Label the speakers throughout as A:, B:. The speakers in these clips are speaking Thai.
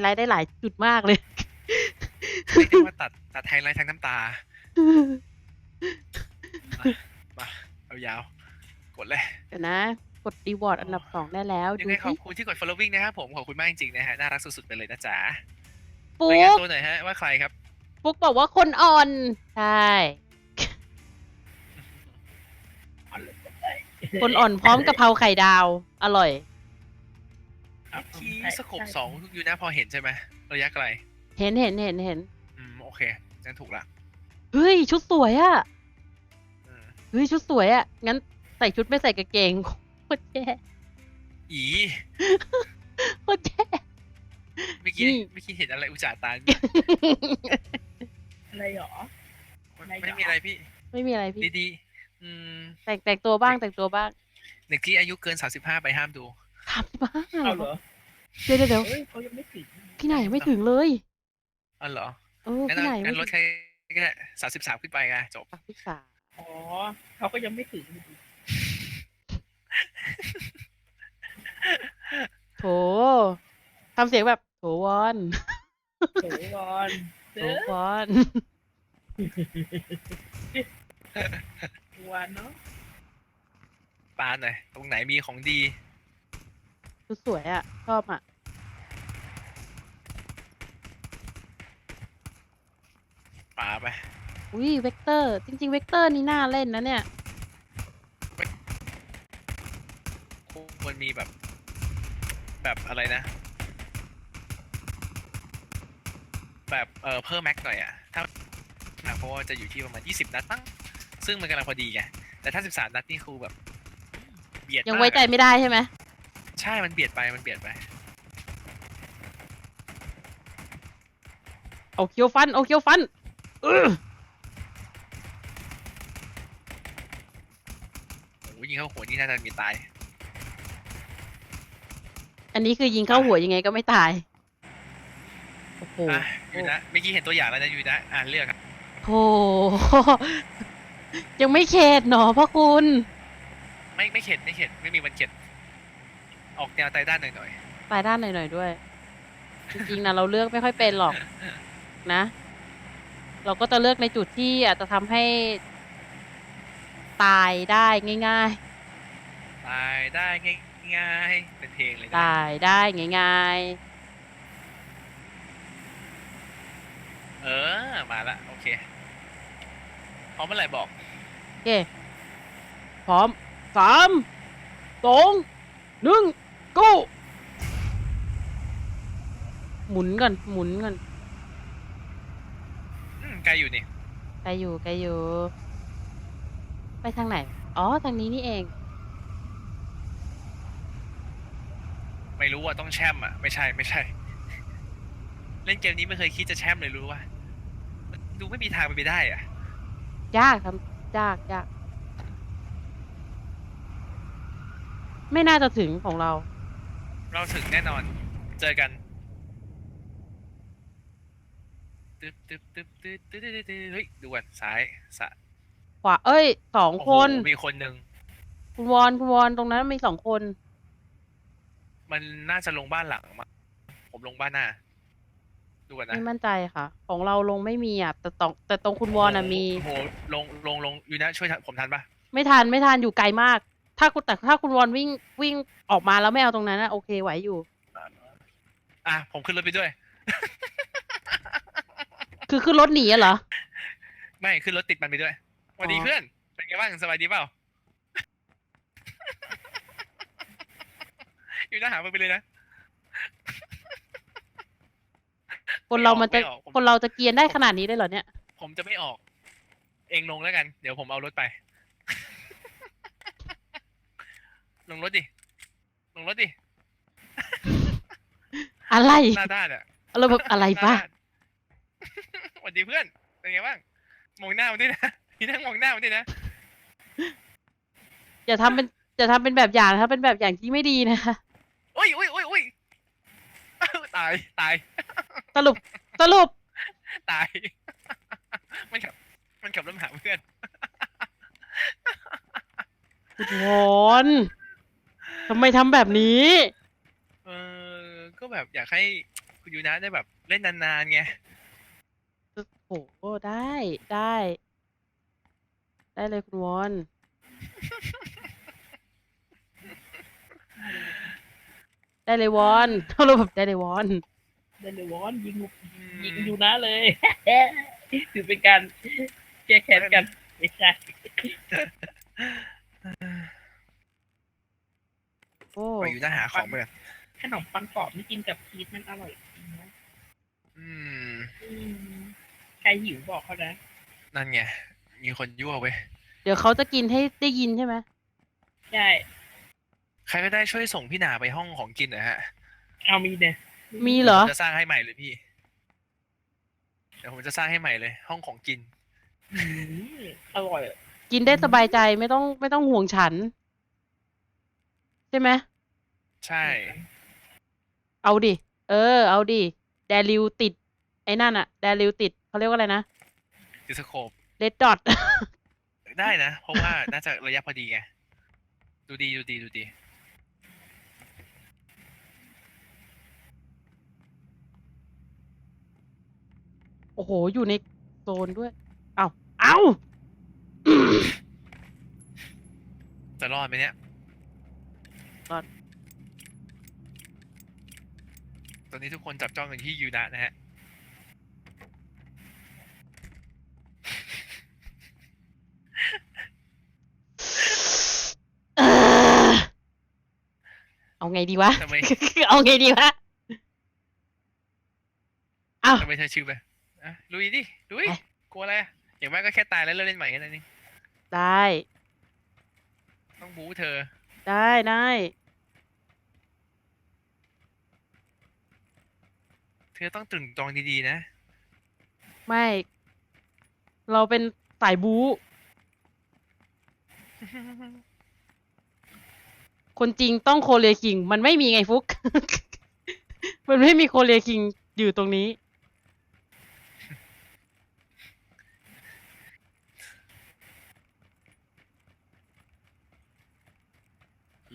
A: ไลท์ได้หลายจุดมากเลย
B: เรียกได้ว่าตัดตัดไฮไลท์ทั้งน้ำตา มา เอายาว กดเลย
A: เดี๋ยวนะ กดรีวอร์ดอันดับสองได้แล้ว
B: ยัง
A: ดู
B: ไงขอบ
A: ที่
B: คุณที่กด following นะครับผม ขอบคุณมากจริงๆนะฮะ น่ารักสุดๆไปเลยนะจ๊ะ
A: ปุ๊
B: รายงาน
A: ก
B: ตัวหน่อยฮะว่าใครครับ
A: ปุ๊กบอกว่าคนอ่อน ใช่ คนอ่อนพร้อมกะเพราไข่ดาว อร่อย
B: ที่สกบสองอยู่นะพอเห็นใช่ไหมระยะไกล
A: เห็นเห็นเห็นเห็น
B: อืมโอเคงั้นถูกละ
A: เฮ้ยชุดสวยอะ
B: อืม
A: เฮ้ยชุดสวยอะงั้นใส่ชุดไม่ใส่กางเกงโคตรแย่
B: อี
A: โคตรแย่
B: เมื่อกี้
A: นี่
B: เมื่อกี้เห็นอะไรอุจจาตา
C: อะไรหรออะไรหรอ
B: ไม่มีอะไรพี่
A: ไม่มีอะไรพี่
B: ดีๆอืม
A: แต่งแต่งตัวบ้างแต่งตัวบ้าง
B: เด็กที่อายุเกิน35ไปห้ามดู
A: ทำบ้าง
C: เอาเหรอ
A: เดี๋ยวเดี๋ยวเดี๋ยว
C: เฮ้ยเขายังไม่ถึง
A: พี่ไหนายยังไม่ถึงเลย
B: อ๋อเหรอ
A: เออ
B: งั้น
A: พี่
B: เอา
A: ไหนายยัง
B: งั้
A: ไม่
B: นล
A: ถึ
B: ด
A: ง
B: แค่ก็ได้สามสิบสามขึ้นไปไงจบ
A: พี่สาว
C: อ๋อเขาก็ยังไม่ถึง
A: โถทำเสียงแบบโถวอน
C: โถวอน
A: โถ
C: เด้อ
A: วอน
C: วันเนาะ
B: ปาหน่อยตรงไหนมีของดี
A: ชุดสวยอะ ชอบอะ
B: ปาไป
A: อุ้ยเวกเตอร์ จริง ๆ เวกเตอร์นี่น่าเล่นนะเนี่ย
B: ควรมีแบบ แบบอะไรนะ แบบเออเพิ่มแม็กหน่อยอะถ้าเพราะว่าจะอยู่ที่ประมาณยี่สิบนัดตั้ง ซึ่งมันกำลังพอดีไง แต่ถ้าสิบสามนัดนี่คือแบบ เบียด
A: ยัง
B: มาก
A: ไว้ใจ
B: อะ
A: ไม่ได้ใช่ไหม
B: ใช่ มันเบียดไป มันเบียดไป
A: เอาเคียวฟัน เอาเคียวฟันเออ
B: โอ้ยยิงเข้าหัวนี่น่าจะมีตาย
A: อันนี้คือยิงเข้าหัวยังไงก็ไม่ตาย โอ้โห
B: อะยูนะเมื่อกี้เห็นตัวอย่างแล้วนะยูนะ อ่านเลือกครับ
A: โห ยังไม่เข็ดหนอพ่อคุณ
B: ไม่ไม่เข็ดไม่เข็ดไม่มีวันเข็ด ออกแนวไตด้านหน่อยหน่อย
A: ตายด้านหน่อยๆด้วย จริงๆนะเราเลือกไม่ค่อยเป็นหรอกนะ เราก็จะเลือกในจุดที่อาจจะทำให้ตายได้ง่าย
B: ตายได้ง่ายๆเป็นเพลงเลย
A: ๆ
B: นะ
A: ตายได้ง่าย
B: เออ มาละ โอเคพร้อมเมื่อไหร่บอก
A: ๆโอเคพร้อมสามสองหนึ่ง กูหมุนก่อนหมุนก่อน
B: อืมไกลอยู่นี่
A: ไกลอยู่ไกลอยู่ ไปทางไหน อ๋อ ทางนี้นี่เอง
B: ไม่รู้ว่าต้องแช่มอะ ไม่ใช่ไม่ใช่ เล่นเกมนี้ไม่เคยคิดจะแช่มเลยรู้ว่าดูไม่มีทางไปนไปได้อะ
A: ยากทำยากยาก ไม่น่าจะถึงของเรา
B: เราถึงแน่นอน เจอกันตึ๊บตึ๊บตึ๊บตึ๊บตึ๊บตึ๊บตึ๊บเฮ้ยดูว่อนซ้ายสะ
A: ขวาเอ้ยสองคน
B: มีคนหนึ่ง
A: คุณวอนคุณวอนตรงนั้นมีสองคน
B: มันน่าจะลงบ้านหลังมาผมลงบ้านหน้า ดูกันนะ
A: ไม่มั่นใจค่ะ ของเราลงไม่มีอะแต่ตรงแต่ตรงคุณวอนอะมี
B: โอ้โหลงลงลงอยู่นะช่วยผมทันปะ
A: ไม่ทันไม่ทันอยู่ไกลมาก ถ้าคุณแต่ถ้าคุณวอนวิ่งวิ่งออกมาแล้วไม่เอาตรงนั้นนะโอเคไหวอยู่
B: อะผมขึ้นรถไปด้วย
A: คือขึ้นรถหนีอะเหรอ
B: ไม่ขึ้นรถติดมันไปด้วยสวัสดี
A: อ๋อ
B: เพื่อน เป็นไงบ้างสบายดีเปล่า อยู่หน้าหามันไปเลยนะ
A: คนเรามันจะ
B: ไม่ออกผม
A: คนเราจะเกรียนได้ขนาดนี้ได้เหรอเนี่ย
B: ผมจะไม่ออก เองลงแล้วกัน เดี๋ยวผมเอารถไป ลงรถดิ ลงรถดิ
A: อะไร
B: หน้าด้านอะ
A: เราแบบอะไร
B: หน้า
A: ปะ
B: ด้านสวัสดีเพื่อน เป็นไงบ้าง มองหน้ามันด้วยนะพี่นั่งมองหน้ามันด้วยนะ
A: อย่าทำเป็นอย่าทำเป็นแบบอย่างนะครับเป็นแบบอย่างที่ไม่ดีนะคะ
B: อุ้ยอุ้ยอุ้ยอุ้ยตาย ตาย
A: สรุปสรุป
B: ตาย มันขับ มันขับรถมาหาเพื่อน
A: คุณวอน ทำไมทำแบบนี้
B: เออก็แบบอยากให้คุณยูนะได้แบบเล่นนานๆไง
A: โอ้โหได้ได้ ได้เลยคุณวอน ได้เลยวอนเราแบบได้เลยวอน
C: เดนเลยวอนยิง
B: อืม
C: ยิงอยู่นะเลย ถือเป็นการแก้แค้นกันไม่ใช่
A: โอ้
B: ปล่อยยูนะหาของไปก่อน
C: ขนมปังกรอบนี่กินกับชีสมันอร่อยจริงนะ
B: อืม
C: อืมใครหิวบอกเขานะ
B: นั่นไง มีคนยั่วเว้ย
A: เดี๋ยวเขาจะกินให้ได้ยินใช่ไหม
C: ใช่
B: ใครก็ได้ช่วยส่งพี่หนาไปห้องของกินหน่อยฮะ
C: เอามีเนี่ย
A: มีเหรอ
B: ผมจะสร้างให้ใหม่เลยพี่เดี๋ยวผมจะสร้างให้ใหม่เลย ห้องของกิน
C: อืมอร่อยอะ
A: กินได้สบายใจไม่ต้องไม่ต้องห่วงฉันใช่ไหม
B: ใช่
A: เอาดิ เออ เอาดิ แดริวติด ไอ้นั่นอะแดริวติดเขาเรียกว่าอะไรนะ
B: ดิสโคป
A: เ d ดดอท
B: ได้นะ เพราะว่าน่าจะระยะพอดีไง ดูดี ดูดี ดูดี
A: โอ้โห อยู่ในโซนด้วย เอาเอา
B: จะรอดไหมเนี่ย
A: รอด
B: ตอนนี้ทุกคนจับจ้องกันที่ยูนะนะฮะ
A: เออเอาไงดีวะ
B: ทำไม
A: เอาไงดีวะเอา
B: ทำไมเธอชื่อไปอะลุยดิลุย
A: ไป
B: กลัวอะไรอะอย่างมากก็แค่ตายแล้วเลิกเล่นใหม่แค่นั้นเอง
A: ได้
B: ต้องบู๊เธอ
A: ได้ได้
B: เธอต้องตรึงตรองดีๆนะ
A: ไม่ เราเป็นสายบู๊ คนจริงต้องโคเรียคิง มันไม่มีไงฟุก มันไม่มีโคเรียคิงอยู่ตรงนี้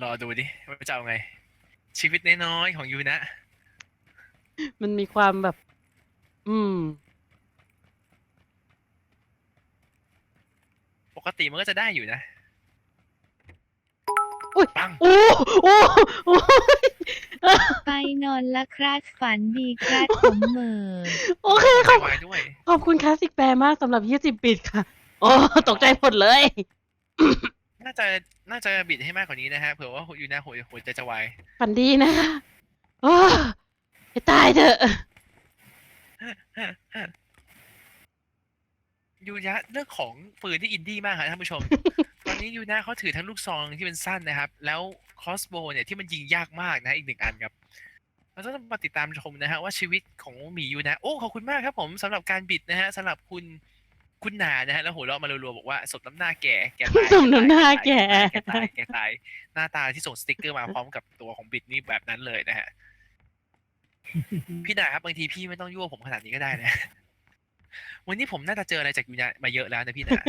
B: รอดูดิว่าจะเอาไง ชีวิตน้อยๆของยูนะ
A: มันมีความแบบ อืม
B: ปกติมันก็จะได้อยู่นะ
A: อุ๊ย
B: ปัง
A: โอ้โอ้โอ้
D: ไปนอนละครับฝันดีครับผมเหมอ
A: โอเคขอบ
B: ไวด้วย
A: ขอบคุณคลาสสิกแปรมากสำหรับ 20 ปิดค่ะ โอ้ ตกใจหมดเลย
B: น่าจะน่าจะบิดให้มากกว่านี้นะฮะเผื่อว่ายูนะหัวหัวใจจะวาย
A: ฝันดีนะคะโอ้ให้ตายเถอะ
B: ยูนะเรื่องของปืนที่อินดี้มากครับท่านผู้ชม ตอนนี้ยูนะเขาถือทั้งลูกซองที่เป็นสั้นนะครับ แล้วคอสโบเนี่ยที่มันยิงยากมากนะอีกหนึ่งอันครับเราต้องมาติดตามชมนะฮะว่าชีวิตของหมียูนะ โอ้ขอบคุณมากครับผมสำหรับการบิดนะฮะสำหรับคุณ คุณหนานะฮะแล้วหัวเราะมารัวๆบอกว่าสมน้ำหน้าแก่แก่ตาย
A: สมน้ำหน้าแก่
B: แก่ตายแก่ตายหน้าตาที่ส่งสติกเกอร์มาพร้อมกับตัวของบิดนี่แบบนั้นเลยนะฮะพี่หนาครับบางทีพี่ไม่ต้องยั่วผมขนาดนี้ก็ได้นะ วันนี้ผมน่าจะเจออะไรจากยูนะมาเยอะแล้วนะพี่หนา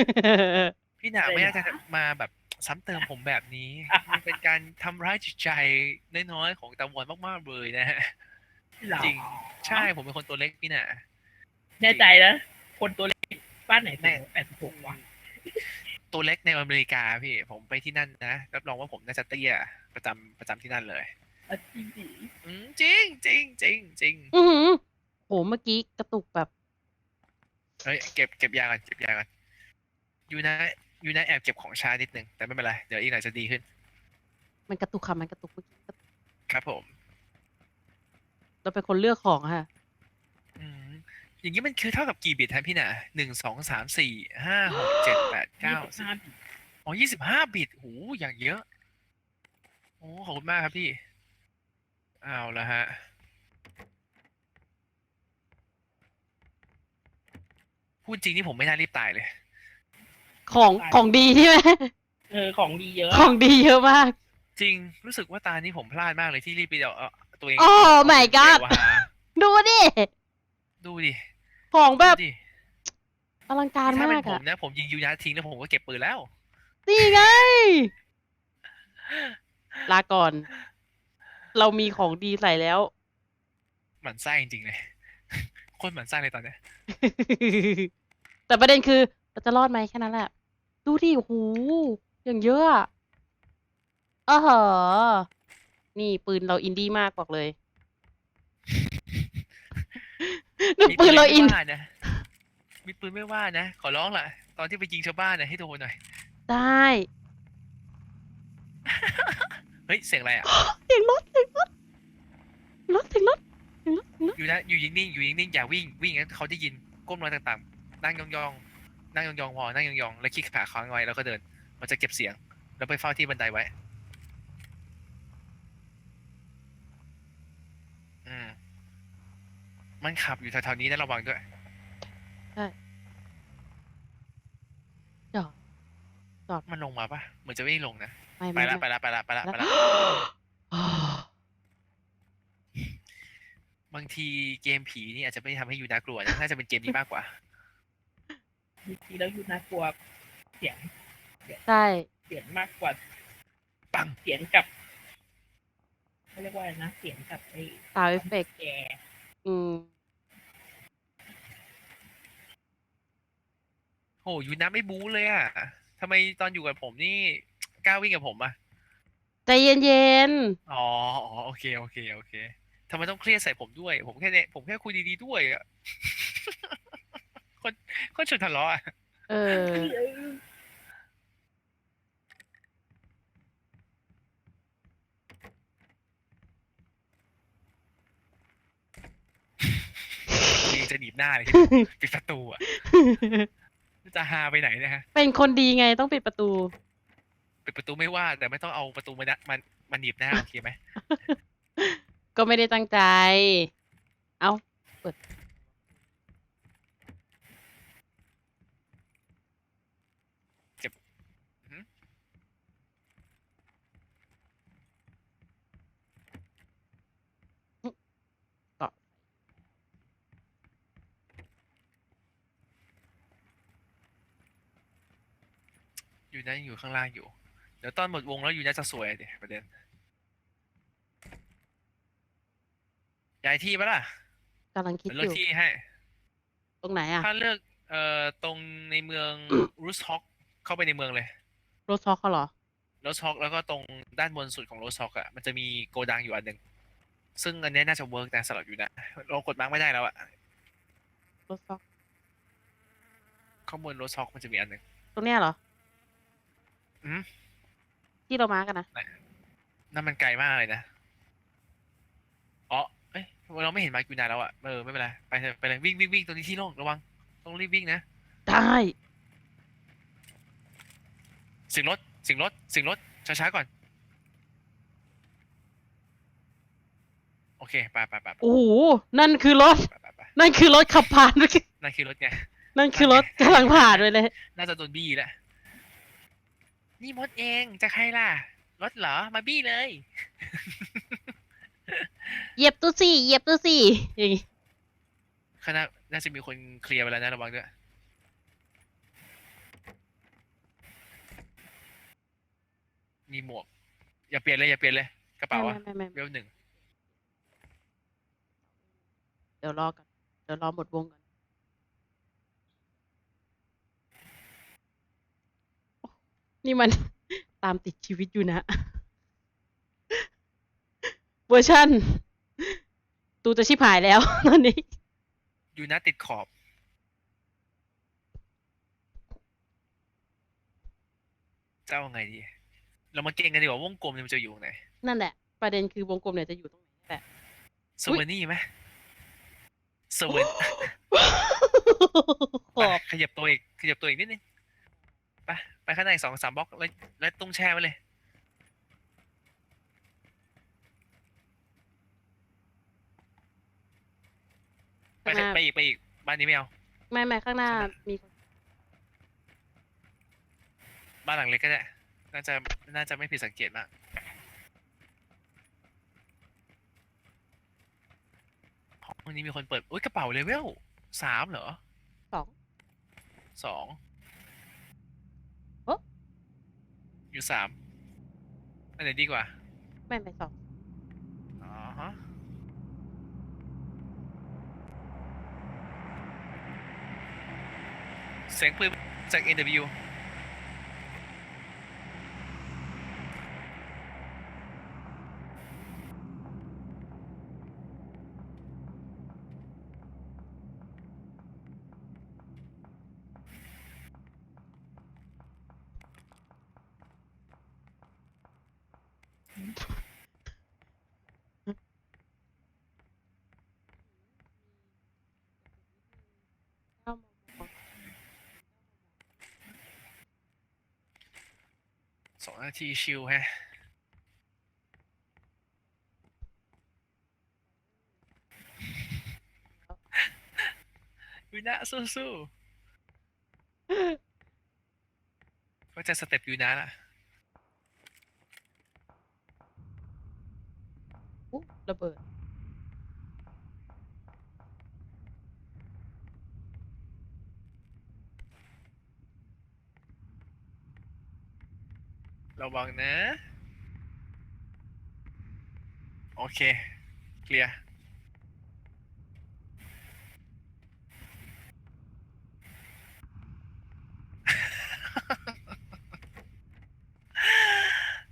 B: พี่หนาไม่น่าจะมาแบบซ้ำเติมผมแบบนี้มันเป็นการทำร้ายจิตใจน้อยๆของตะวันมากๆเลยนะฮะ
C: หรอ
B: จริงใช่ผมเป็นคนตัวเล็กพี่หนา
C: แน่ใจนะคนตัวเล็ก บ้านไหนแปดแปดสิบหกวะ
B: ตัวเล็กในอเมริกาพี่ ผมไปที่นั่นนะรับรองว่าผมน่าจะเตี้ยประจำประจำที่นั่นเลย
C: อะจริงดิ
B: อืมจริงจริงจริงจริง
A: อือหือโหเมื่อกี้กระตุกแบบ
B: เฮ้ยเก็บเก็บยาก่อนเก็บยาก่อนยูนะยูนะแอบเก็บของช้านิดนึงแต่ไม่เป็นไรเดี๋ยวอีกหน่อยจะดีขึ้น
A: มันกระตุกค่ะมันกระตุกเมื่อกี้กระตุก
B: ครับผม
A: เราเป็นคนเลือกของค่ะ
B: อืม อย่างนี้มันคือเท่ากับกี่บิตฮะพี่หนาหนึ่งสองสามสี่ห้าหกเจ็ดแปด
C: ยี่
B: เก้า
C: สิบห้าบิต
B: อ๋อยี่สิบห้าบิตโหอย่างเยอะ โอ้ขอบคุณมากครับพี่ เอาละฮะ พูดจริงนี่ผมไม่น่ารีบตายเลย
A: ของของดีใช่ไหม
C: เออของดีเยอะ
A: ของดีเยอะมาก
B: จริงรู้สึกว่าตานี้ผมพลาดมากเลยที่รีบไปเอาเอาตัวเอง
A: โอ้ my god
B: เดี๋ยวหา
A: ดูดิ
B: ดูดิ
A: ของแบบ
B: ดูดิ
A: อลังการ
B: ถ้าเป็
A: มานก
B: ผ
A: อะ
B: มนะผมยิงยูยาทิ้งแล้วผมก็เก็บปืนแล้ว
A: นี่ไง ลาก่อน เรามีของดีใส่แล้ว
B: หมั่นไส้จริงๆเลย โคตรหมั่นไส้เลยตอนเนี้ย
A: แต่ประเด็นคือเราจะรอดไหมแค่นั้นแหละ ดูดิโอ้โหอย่างเยอะอะอ้อเหรอนี่ปืนเราอินดี้มากบอกเลย ดูปืนเราอิน
B: ไม่ว่านะมีปืนไม่ว่านะ ขอร้องล่ะ ตอนที่ไปยิงชาวบ้านนะให้โดนหน่อย
A: ได้
B: เฮ้ย เสียงอะไรอะ
A: เสียงรถเสียงรถรถเสียงรถเสียงรถเสียงรถ
B: อยู่นะ อยู่นิ่งๆ อยู่นิ่งๆ อย่าวิ่ง วิ่งงั้นเขาได้ยิน ก้มลงต่างๆ นั่งยองๆ นั่งยองๆ พอ นั่งยองๆ แล้วขี้ขาค้างไว้แล้วก็เดิน มันจะเก็บเสียง แล้วไปเฝ้าที่บันไดไว้ อืม มันขับอยู่แถวๆนี้นะระวังด้วย
A: จอด
B: มันลงมาปะเหมือนจะไม่ลงนะ
A: ไม่
B: ไป
A: ไม่
B: ละ
A: ไม่
B: ไปละไปละไปละไปละบางทีเกมผีนี่อาจจะไม่ทำให้ยูน่ากลัวนะน่าจะเป็นเกมนี้มากกว่า
C: จริงๆแล้วอยู่น่ากลัวเสียง
A: ใช่
C: เสียงมากกว่า
B: ปัง
C: เสียงกับเขาเรียกว่าอะไรนะเสียงกับไอ้
A: ตาเอฟเฟกต์
C: แก
A: อืม
B: โหยูน่าไม่บู๊เลยอะทำไมตอนอยู่กับผมนี่กล้าวิ่งกับผมอะ
A: ใจเย็น
B: อ๋ออ๋อโอเคโอเคโอเคทำไมต้องเครียดใส่ผมด้วย ผมแค่เนี่ยผมแค่คุยดีๆด้วยอะคนคนชวนทะเลาะอะ
A: ๆ เออ
B: ยัง จะหนีบหน้าเลยปิดประตูอะจะหาไปไหนนะฮะ
A: เป็นคนดีไงต้องปิดประตู
B: ปิดประตูไม่ว่า แต่ไม่ต้องเอาประตูมานะมันมันหนีบหน้าโอเคไหม
A: ก็ไม่ได้ตั้งใจ เอาเปิด ก็
B: อยู่นั่นอยู่ข้างล่างอยู่ เดี๋ยวตอนหมดวงแล้วอยู่น่าจะสวยเดี๋ยประเด็นย้ายที่ปะล่ะ
A: กำลังคิด
B: เดี๋ยว
A: อ
B: เลือก
A: ยู่
B: ที่ให้
A: ตรงไหนอะ
B: ถ้าเลือกเอ่อตรงในเมืองรูสฮอกเข้าไปในเมืองเลย
A: รถช็อกเขาเหรอ
B: โรสฮอกแล้วก็ตรงด้านบนสุดของโรสฮอกอะมันจะมีโกดังอยู่อันหนึ่งซึ่งอันเนี้ยน่าจะเวิร์กแต่สำหรับอยู่นะเรากดมาร์กไม่ได้แล้วอะ
A: รถช็อก
B: ข้างบนโรสฮอกมันจะมีอันหนึ่ง
A: ตรงเนี้ยเหรอ
B: อืม
A: ที่เรามากันนะ
B: นั่นมันไกลมากเลยนะอ๋อเอ้ยเราไม่เห็นมาร์กอยู่นานแล้วอะเออไม่เป็นไรไปเถอะไปเลยวิ่งวิ่งวิ่งตรงนี้ที่โล่งระวังต้องรีบวิ่งนะ
A: ได้
B: เสิงรถเสิงรถเสิงรถช้าๆก่อน โอเคไปไปไปไป
A: โอ้โหนั่นคือรถ
B: ไปไปไป
A: นั่นคือรถขับผ่านเมื่อกี้
B: นั่นคือรถไง
A: นั่นคือรถกำลังผ่านไปเลย
B: น่าจะโดนบี้แล้ว นี่มดเองจะใครล่ะรถเหรอมาบี้เลย
A: เหยียบตู้สี่เหยียบตู้สี่อย่างงี้
B: คณะน่าจะมีคนเคลียร์ไปแล้วนะระวังด้วยมีหมวก อย่าเปลี่ยนเลยอย่าเปลี่ยนเลยกระเป๋าอะ
A: ไม่ไม่ไม่
B: เวลหนึ่ง
A: เดี๋ยวรอก่อนเดี๋ยวรอหมดวงก่อน นี่มันตามติดชีวิตอยู่นะ เวอร์ชันตูจะชิบหายแล้วตอนนี้
B: อยู่นะติดขอบ เจ้าไงดี เรามาเก่งกันดีกว่าวงกลมเนี่ยมันจะอยู่ตรงไหน
A: นั่นแหละ ประเด็นคือวงกลมเนี่ยจะอยู่ตรงไหนนี่แหละ
B: เซเวอร์นี่ไหมเซเวอร์
A: ขอบ
B: ขยับตัวอีกขยับตัวอีกนิดนึง ไปไปข้างในสองสามบล็อกแล้วแล้วตุ้งแช่ไว้เลย ไป
A: ข้างหน้า
B: ไปอีกไปอีกบ้านนี้ไม่เอา
A: ไม่ไม่ข้างหน้ามีคน
B: บ้านหลังเล็กก็ได้น่าจะน่าจะไม่ผิดสังเกตมาก ห้องนี้มีคนเปิด อุ้ยกระเป๋าเลเวลสามเหรอ
A: สอง
B: สอง
A: อ
B: ยู่สามอันไหนดีกว่า
A: แม่ไปสอง
B: อ๋อฮะเสียงปืนจาก NW สองนาทีชิลแฮะยูนะสู้ๆก็จะสเต็ปยูนะล่ะ
A: อุ๊ยระเบิด
B: ระวังนะ โอเค เคลียร์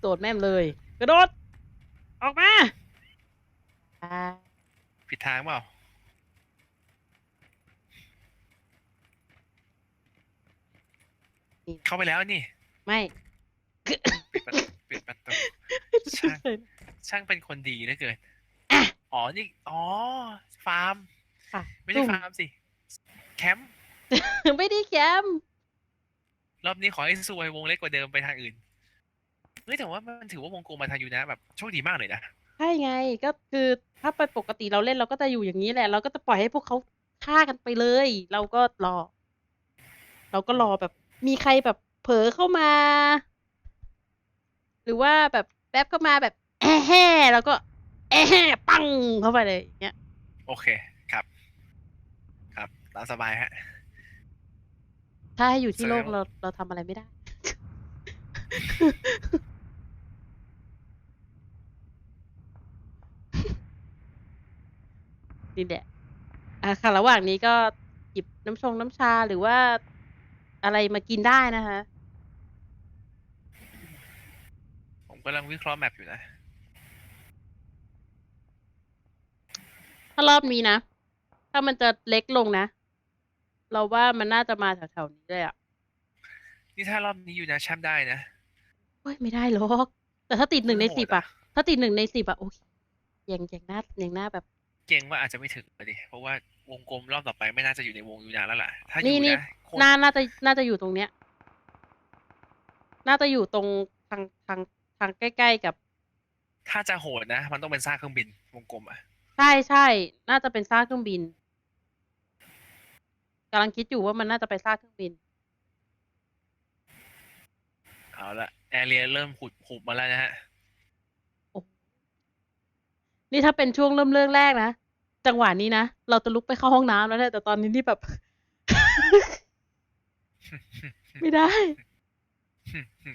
A: โดดแม่มเลย กระโดด ออกมาอ่า
B: ผิดทางเปล่า
A: นี่
B: เข้าไปแล้วนี่
A: ไม่
B: ปิดประตูปิดประตูช่างช่างเป็นคนดีเหลือเกิน
A: อะ
B: อ๋อนี่อ๋อ ฟาร์ม
A: ค่ะ
B: ไม่ใช่
A: ซุ่
B: ฟาร์มสิ แคมป์
A: ไม่ได้แคมป์
B: รอบนี้ขอให้ซวยวงเล็กกว่าเดิมไปทางอื่นเฮ้ยแต่ว่ามันถือว่าวงกลมมาทางยูนะแบบโชคดีมากเลยนะ
A: ใช่ไงก็คือถ้าไปปกติเราเล่นเราก็จะอยู่อย่างนี้แหละ เราก็จะปล่อยให้พวกเขาฆ่ากันไปเลย เราก็รอ เราก็รอแบบ มีใครแบบเผลอเข้ามา หรือว่าแบบแป๊บเข้ามาแบบแอะแห่แล้วก็ แอะแห่ปังเข้าไปเลยอย่างเงี้ย
B: โอเคครับ ครับตามสบายฮะ
A: ถ้าให้อยู่ที่โลก
B: แสดงว่า
A: เราเราทำอะไรไม่ได้ นี่แหละอะค่ะ ระหว่างนี้ก็หยิบน้ำชงน้ำชาหรือว่าอะไรมากินได้นะคะ
B: ผม กำลังวิเคราะห์แมปอยู่นะ
A: ถ้ารอบนี้นะ ถ้ามันจะเล็กลงนะ เราว่ามันน่าจะมาแถวๆนี้เลยอะ
B: นี่ถ้ารอบนี้อยู่นะแชมป์ได้นะ
A: เฮ้ยไม่ได้หรอก แต่ถ้าติดหนึ่งใน
B: โหด
A: สิบ
B: อะ
A: อะถ้าติดหนึ่งในสิบอะโอเคยังยังหน้ายังหน้าแบบ
B: เก่งว่าอาจจะไม่ถึงเลยดิเพราะว่าวงกลมรอบต่อไปไม่น่าจะอยู่ในวงยูนาแล้วล่ะ ถ้าอ
A: นี่
B: ยู่
A: นี่
B: นะโคตร
A: น่าน่าจะน่าจะอยู่ตรงเนี้ย น่าจะอยู่ตรงทางทาง ทางใกล้ๆกับ
B: ถ้าจะโหดนะ มันต้องเป็นซากเครื่องบินวงกลมอะ
A: ใช่ใช่ น่าจะเป็นซากเครื่องบินกำลังคิดอยู่ว่ามันน่าจะไปซากเครื่องบิน
B: เอาละแอเรียเริ่มขุดขุบมาแล้วนะฮะ
A: นี่ถ้าเป็นช่วงเริ่มเรื่องแรกนะ จังหวะนี้นะ เราจะลุกไปเข้าห้องน้ำแล้วแหละแต่ตอนนี้ที่แบบ ไม่ได้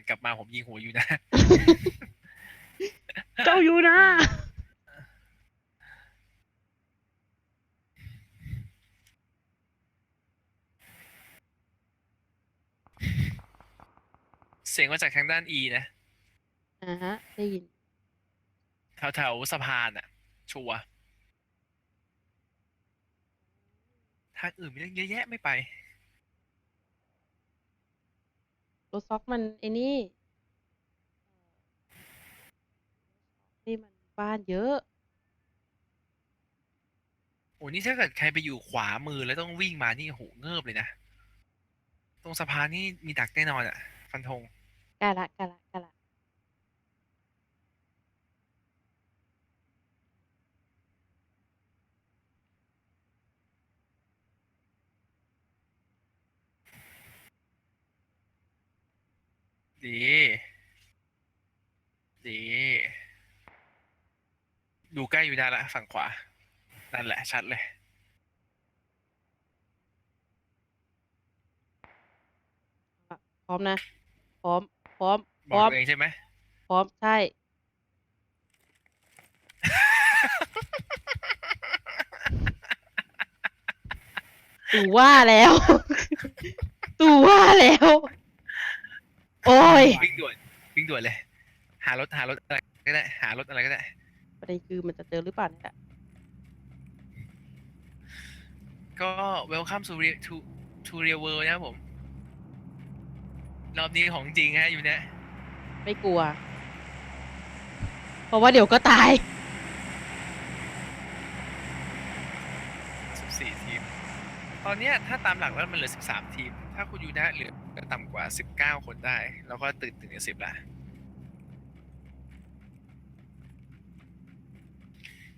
B: กลับมาผมยิงหัวอยู่นะ
A: เจ้าอยู่นะ
B: เสียงมาจากทางด้าน E นะ
A: อ่าฮะ ได้ยิน
B: แถวแถวๆสะพานอะชัวร์ทางอื่นมีเรื่องเยอะแยะไม่ไป
A: รถซ็อกมันไอ้นี่นี่มันบ้านเยอะ
B: โอ้นี่ถ้าเกิดใครไปอยู่ขวามือแล้วต้องวิ่งมานี่โหเงิบเลยนะ ตรงสะพานนี่มีดักแน่นอนอะ ฟันธง
A: ใกล้ละใกล้ละใกล้ละ
B: ดี ดี ดูใกล้อยู่นานละฝั่งขวา นั่นแหละ ชัดเลย
A: พร้อมนะ พร้อม พร้อมพ
B: บอ
A: ร้
B: ก
A: อม
B: ตัวเองใช่ไหม
A: พร้อม ใช่ ตูว่าแล้ว ตูตัวแล้ว โอ้ย
B: วิ่งด่วนวิ่งด่วนเลย หารถหารถอะไรก็ได้ หารถอะไรก็ได้
A: ประเด็นคือมันจะเจอหรือเปล่าเนี่ยแหละ
B: ก็ welcome to real to to real world นะครับผม รอบนี้ของจริงฮะอยู่เนี่ย
A: ไม่กลัว เพราะว่าเดี๋ยวก็ตาย
B: 14 ทีม ตอนเนี้ยถ้าตามหลักแล้วมันเหลือ 13 ทีม ถ้าคุณยูนะเหลือ ต่ำกว่า19คนได้ แล้วก็ตื่นถึงสิบละ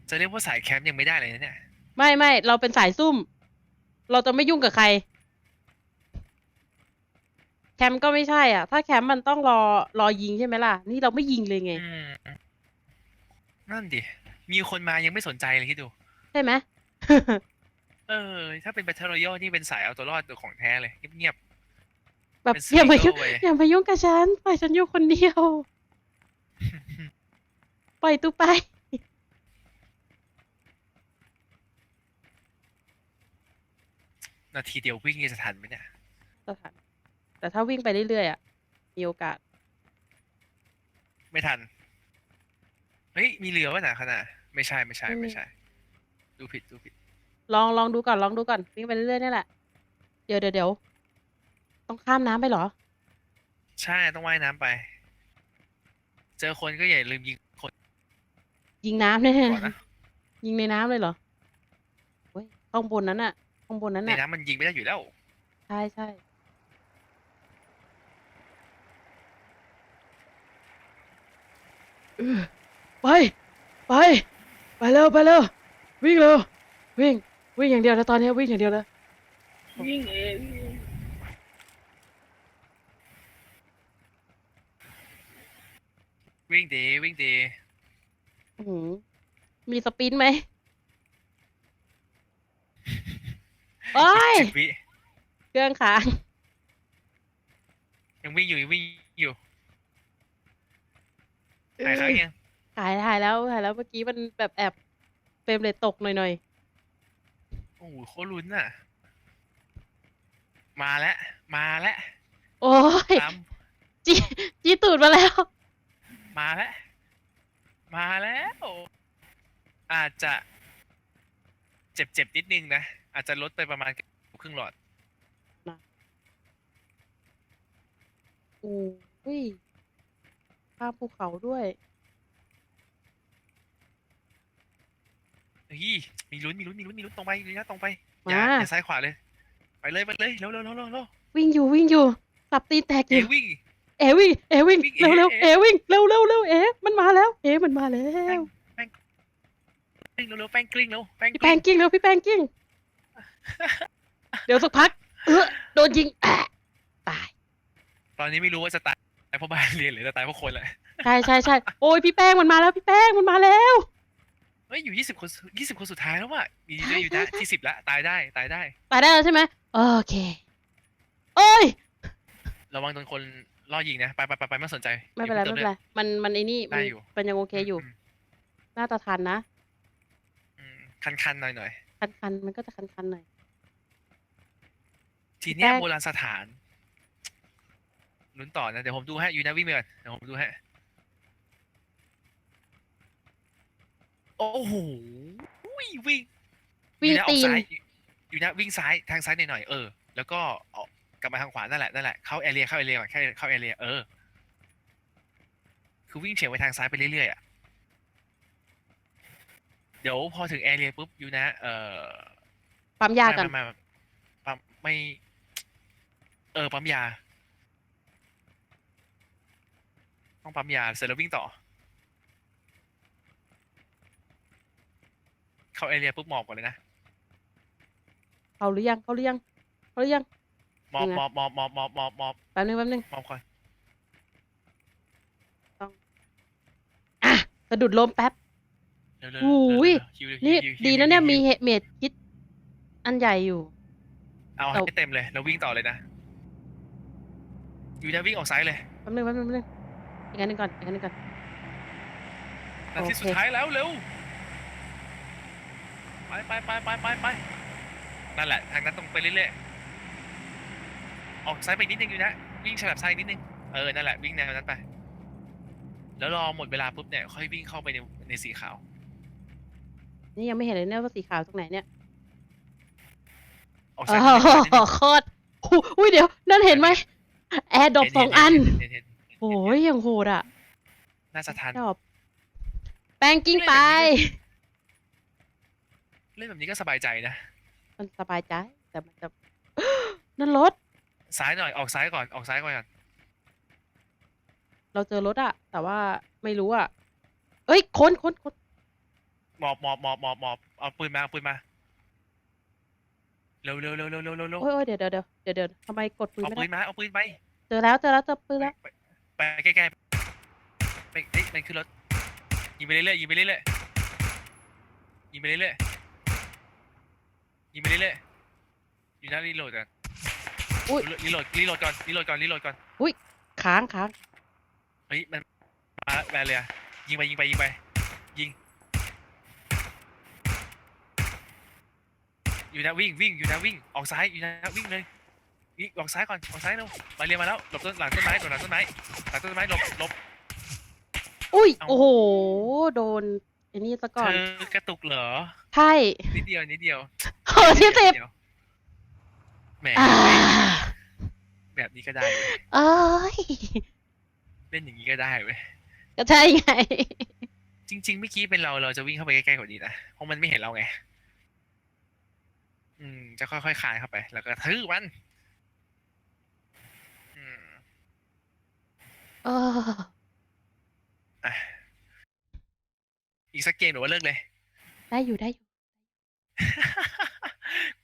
B: จะเรียกว่าสายแคมป์ยังไม่ได้เลยนะเนี่ย
A: ไม่ไม่เราเป็นสายซุ่ม เราจะไม่ยุ่งกับใคร แคมป์ก็ไม่ใช่อะ ถ้าแคมป์มันต้องรอรอยิงใช่ไหมล่ะ นี่เราไม่ยิงเลยไง
B: อืมนั่นดิ มีคนมายังไม่สนใจเลยคิดดู
A: ใช่ไหม
B: เออ ถ้าเป็น Battle Royale นี่เป็นสายเอาตัวรอดตัวของแท้เลย เงียบ
A: แบบ
B: เป็น
A: อย่ามายุ่ง
B: single เว้ย
A: อย่ามายุ่งกับฉันปล่อยฉันอยู่คนเดียว ปล่อยตูไป
B: ๆนาทีเดียววิ่งนี่จะทันไหมเนี่ย
A: สถานแต่ถ้าวิ่งไปเรื่อยๆอะ มีโอกาส
B: ไม่ทัน เฮ้ย มีเรือวะน่ะขนาดไม่ใช่ไม่ใช่
A: ไม่มี
B: ไม่ใช่ ดูผิดดูผิด
A: ลองลองดูก่อน ลองดูก่อน วิ่งไปเรื่อยๆนี่แหละ เดี๋ยวเดี๋ยวเดี๋ยว ต้องข้ามน้ำไปเหรอ
B: ใช่ต้องว่ายน้ำไป เจอคนก็อย่าลืมยิงคน
A: ยิงน้ำแน่
B: ก่อนนะ
A: ๆยิงในน้ำเลยเหรอเฮ้ยข้างบนนั้นอะข้างบนนั้น
B: ใน
A: อะ
B: น้ำมันยิงไม่ได้อยู่แล้ว
A: ใช่ใช่เออไป ไป ไปเร็วไปเร็ววิ่งเร็ววิ่ง วิ่งอย่างเดียวนะตอนนี้วิ่งอย่างเดียวนะ
C: วิ่งเอง
B: วิ่ง ดีวิ่งดี
A: อื้อหือมีสปรินต์ไหมโอ้ย
B: สิบวิ
A: เครื่องค้าง
B: ยังวิ่งอยู่ยังวิ่งอยู่หายครั้งยัง
A: ถ่ายถ่ายแล้วถ่ายแล้วเมื่อกี้มันแบบแอบเฟรมเรทตกหน่อย
B: โอ้โหโคตรลุ้นอะ มาแล้วมาแล้ว
A: ๆ โอ้ย
B: ตาม
A: จีจีตูดมาแล้ว
B: มาแล้ว มาแล้ว อาจจะเจ็บเจ็บนิดนึงนะ อาจจะลดไปประมาณครึ่งหลอด
A: โอ้ยข้ามภูเขาด้วย
B: เฮ้ยมีลุ้นมีลุ้นมีลุ้นมีลุ้นตรงไประยะตรงไปอย่า
A: มา
B: อย่าซ้ายขวาเลย ไปเลยไปเลยเร็วเร็วเร็วเร็วเร็ว
A: วิ่งอยู่วิ่งอยู่สับตีนแตกอ
B: เอยู่วิ่ง
A: เอวิ่งเอวิ่ง
B: วิ่ง
A: เร็วเร็ว
B: เอ
A: เอวิ่งเร็วเร็วเร็วเอมันมาแล้ว เอมันมาแล้ว
B: กลิ้งเร็วเร็วแป้งกลิ้งเร็วแป้ง
A: พี่
B: ก
A: แป้
B: ลิ้
A: ง
B: ง
A: กิ้งเร็วพี่แป้งกิ้ง เดี๋ยวสักพักเออโดนยิงแอะตาย
B: ตอนนี้ไม่รู้ว่าจะตายเพราะบ้านเรียนหรือจะตายเพราะคนแหละ
A: ใช่ใช่ใช่โอ้ยพี่แป้งมันมาแล้วพี่แป้งมันมาแล้ว
B: เฮ้ยอยู่ยี่สิบคนยี่สิบคนสุดท้ายแล้วว่ะดีด้วยอยู่นะที่สิบละตายได้ตายได้
A: ตายได้แล้วใช่ไหมโอเคเอ้ย
B: ระวังโดนคน ล่อยิงนะ ไปไปไปไปไม่สนใจ
A: ไม่เป็นไร
B: อย่า
A: ไม่
B: พิ่ง
A: เป็นไร มันมันไอ้นี่มัน
B: ได้อยู่
A: มันยังโอเคอยู่
B: ม
A: น่าจะทันนะ
B: อืมคันคันๆหน่อยหน่อย
A: คันคันๆมันก็จะคันคันๆหน่อย
B: ทีเนี้ย
A: แป้ง
B: โบราณสถานลุ้นต่อนะ เดี๋ยวผมดูให้อยู่นะวิ่งไปก่อนเดี๋ยวผมดูให้โอ้โหวิ่งวิ่ง
A: วิ่ง
B: อยู่นะออ
A: ตี
B: ก
A: น
B: ซ้ายอยู่นะวิ่งซ้ายทางซ้ายหน่อยๆเออ แล้วก็ออกก ลับมาทางขวานั่นแหละนั่นแหละเข้าแอเรียเข้าแอเรียก่อนแค่เข้าแอเรียเออคือวิ่งเฉียงไปทางซ้ายไปเรื่อยๆอะเดี๋ยวพอถึงแอเรียปุ๊บอยู่นะ เออ
A: ปั๊มยากัน
B: ไม่ไม่ไม่ปั๊มไม่ เออปั๊มยา ต้องปั๊มยาเสร็จแล้ววิ่งต่อ เข้าแอเรียปุ๊บหมอบก่อนเลยนะ
A: เขาหรือยังเขาหรือยังเขาหรือยัง
B: ห มอบ
A: ยังไง
B: หมอบหมอบหมอบหมอบหมอบหมอบ
A: แป๊บนึงแป๊บนึง
B: หมอบก่อน
A: อะสะดุดลมแป๊บ
B: เร็วๆเร็วๆ
A: โอ้ย
B: เร็วๆฮิว
A: นี่
B: ฮิวฮิว
A: ดีนะเนี่ย
B: ฮิว
A: มีเหตุเมดคิด อันใหญ่อยู่
B: เอา
A: เอา
B: ให้เต็มเลยแล้ววิ่งต่อเลยนะอยู่นะวิ่งออกซ้ายเลย
A: แป๊บนึงแป๊บนึงแป๊บนึงอีกอันหนึงก่อนอีกอันหนึงก่อน
B: นาที
A: โอเค
B: สุดท้ายแล้วเร็วไปไปไปไปไปไปนั่นแหละทางนั้นตรงไปเรื่อย ออกซ้ายไปนิดนึงอยู่นะ วิ่งฉลับซ้ายนิดนึง เออ นั่นแหละ วิ่งแนวนั้นไป แล้วรอหมดเวลาปุ๊บเนี่ย ค่อยวิ่งเข้าไปในในสีขาว
A: นี่ยังไม่เห็นเลยเนี่ยว่าสีขาวตรงไหนเนี่ย
B: ออก
A: โอ้
B: ซ้ายนิดนึงซ้ายนิดนึง
A: โหโคตรอุ้ยเดี๋ยว นั่นเห็นไหมแอร์ดรอปสองอัน
B: เห็เห็เห็นเห็นเห็น
A: โอ้ยยังโหดอะ
B: น่าจะทัน
A: ดรอปแป้งกิ้งไป
B: เล่นแบบนี้ก็สบายใจนะ
A: มันสบายใจ แต่มันจะ นั่นรถ
B: ซ้ายหน่อยออกซ้ายก่อนออกซ้ายก่อน
A: เราเจอรถอะแต่ว่าไม่รู้อะเอ้ยค้นค้นค้น
B: หมอบหมอบหมอบหมอบหมอบเอาปืนมาเอาปืนมาเร็วเร็วเร็วเร็วเร็วเร็วเร็ว
A: โอ้ยโอ้ยเดี๋ยวเดี๋ยวเดี๋ยวเดี๋ยวเดี๋ยวทำไมกดปืน
B: เอา
A: ไม่
B: ปื
A: ได้
B: นมาเอาปืนไป
A: เจอแล้วเจอแล้วเจอปืนแล้ว
B: ไปไปใกล้ๆไปเอ้ยมันขึ้นรถยิงไปเรื่อยๆยิงไปเรื่อยๆยิงไปเรื่อยๆยิงไปเรื่อยๆอยู่หน้ารีโหลดก่อน
A: อุ้ย
B: รีโหลดรีโหลดก่อนรีโหลดก่อนรีโหลดก่อน
A: ค้างค้าง
B: เฮ้ยมันมาแล้วแบนเลยอะยิงไปยิงไปยิงไป ยิง อยู่นะวิ่งวิ่งอยู่นะวิ่งออกซ้ายอยู่นะวิ่งเลยวิ่งออกซ้ายก่อนออกซ้ายเร็วมาเรียนมาแล้วหลบต้นหลังต้นไม้หลบหลังต้นไม้หลังต้นไม้หลบหลบ
A: อุ้ย
B: เอา
A: โอ้โห โดนไอ้นี่ซะก่อน
B: เธอกระตุกเหรอ
A: ใช่
B: นิดเดียวนิดเดียว
A: เออที่สิบ
B: นิดเดียว แหม
A: อ่า
B: แบบนี้ก็ได้เว้ย
A: เอ้ย
B: เล่นอย่างนี้ก็ได้เว้ย
A: ก็ใช่ไง
B: จริงๆเมื่อกี้เป็นเราเราจะวิ่งเข้าไปใกล้ๆกว่านี้นะเพราะมันไม่เห็นเราไง อืม จะค่อยๆคลานเข้าไป แล้วก็ทื่อมัน อืม
A: เออ
B: อะอีกสักเกมหรือว่าเลิกเลย
A: ได้อยู่ได้อยู่